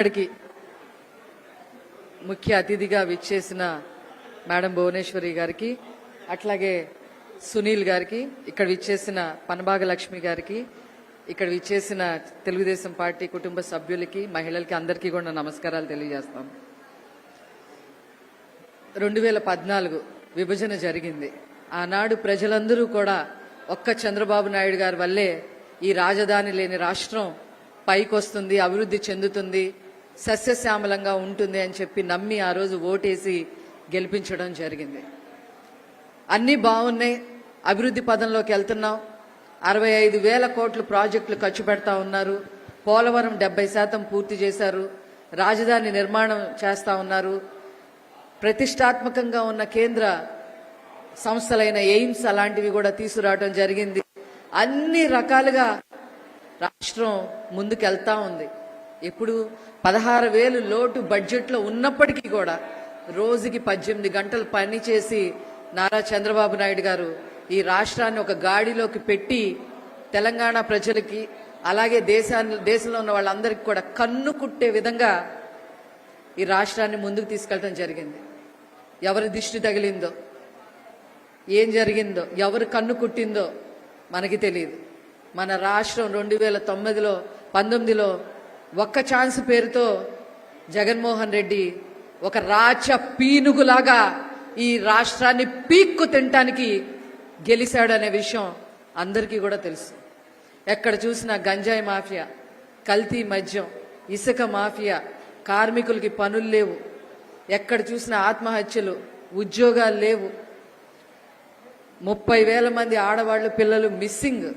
ఇక్కడికి ముఖ్య అతిథిగా విచ్చేసిన మేడం భువనేశ్వరి గారికి అట్లాగే సునీల్ గారికి ఇక్కడ విచ్చేసిన పనబాగ లక్ష్మి గారికి ఇక్కడ విచ్చేసిన తెలుగుదేశం పార్టీ కుటుంబ సభ్యులకి మహిళలకి అందరికీ కూడా నమస్కారాలు తెలియజేస్తాం. రెండు వేల పద్నాలుగు విభజన జరిగింది. ఆనాడు ప్రజలందరూ కూడా ఒక్క చంద్రబాబు నాయుడు గారి వల్లే ఈ రాజధాని లేని రాష్ట్రం పైకొస్తుంది అభివృద్ధి చెందుతుంది సస్యశ్యామలంగా ఉంటుంది అని చెప్పి నమ్మి ఆ రోజు ఓటేసి గెలిపించడం జరిగింది. అన్నీ బాగున్నాయి. అభివృద్ధి పదంలోకి వెళ్తున్నాం. అరవై ఐదు వేల కోట్లు ప్రాజెక్టులు ఖర్చు పెడతా ఉన్నారు. పోలవరం డెబ్బై శాతం పూర్తి చేశారు. రాజధాని నిర్మాణం చేస్తా ఉన్నారు. ప్రతిష్టాత్మకంగా ఉన్న కేంద్ర సంస్థలైన ఎయిమ్స్ అలాంటివి కూడా తీసుకురావడం జరిగింది. అన్ని రకాలుగా రాష్ట్రం ముందుకెళ్తా ఉంది. ఇప్పుడు పదహారు వేలు లోటు బడ్జెట్లో ఉన్నప్పటికీ కూడా రోజుకి పద్దెనిమిది గంటలు పని చేసి నారా చంద్రబాబు నాయుడు గారు ఈ రాష్ట్రాన్ని ఒక గాడిలోకి పెట్టి తెలంగాణ ప్రజలకి అలాగే దేశాన్ని దేశంలో ఉన్న వాళ్ళందరికీ కూడా కన్ను కుట్టే విధంగా ఈ రాష్ట్రాన్ని ముందుకు తీసుకెళ్ళడం జరిగింది. ఎవరి దిష్టి తగిలిందో ఏం జరిగిందో ఎవరు కన్ను కుట్టిందో మనకి తెలియదు మన రాష్ట్రం రెండు వేల తొమ్మిదిలో పంతొమ్మిదిలో ఒక్క ఛాన్స్ పేరుతో జగన్మోహన్ రెడ్డి ఒక రాచ పీనుగులాగా ఈ రాష్ట్రాన్ని పీక్కు తినటానికి గెలిచాడనే విషయం అందరికీ కూడా తెలుసు. ఎక్కడ చూసినా గంజాయి మాఫియా కల్తీ మద్యం ఇసుక మాఫియా కార్మికులకి పనులు లేవు. ఎక్కడ చూసినా ఆత్మహత్యలు ఉద్యోగాలు లేవు. ముప్పై వేల మంది ఆడవాళ్ళు పిల్లలు మిస్సింగ్.